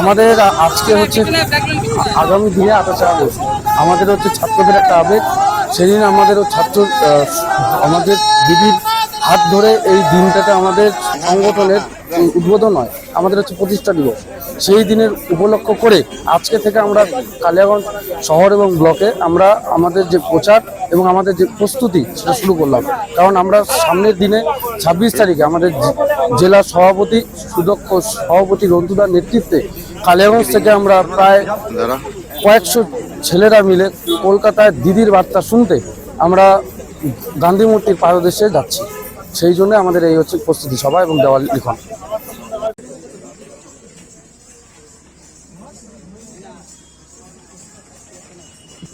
আমাদের আজকে হচ্ছে আগামী দিনে আঠাশে আগস্ট। আমাদের হচ্ছে ছাত্রদের একটা আবেগ। সেদিন আমাদের ও ছাত্র আমাদের দিদির হাত ধরে এই দিনটাতে আমাদের সংগঠনের উদ্বোধন হয়। আমাদের হচ্ছে প্রতিষ্ঠা দিবস। সেই দিনের উপলক্ষ করে আজকে থেকে আমরা কালিয়াগঞ্জ শহর এবং ব্লকে আমরা আমাদের যে প্রচার এবং আমাদের যে প্রস্তুতি সেটা শুরু করলাম। কারণ আমরা সামনের দিনে ছাব্বিশ তারিখে আমাদের জেলা সভাপতি সুদক্ষ সভাপতি রন্তুদার নেতৃত্বে কালিয়াগঞ্জ থেকে আমরা প্রায় কয়েকশো ছেলেরা মিলে কলকাতায় দিদির বার্তা শুনতে আমরা গান্ধী মূর্তির পাদদেশে যাচ্ছি। সেই জন্য আমাদের এই হচ্ছে প্রস্তুতি সভা এবং দেওয়াল লিখন।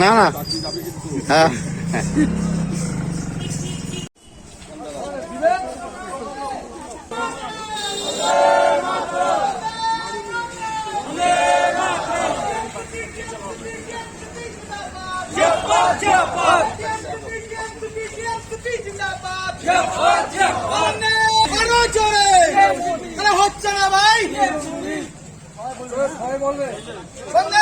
না। হ্যাঁ। হচ্ছে না ভাই বন্দে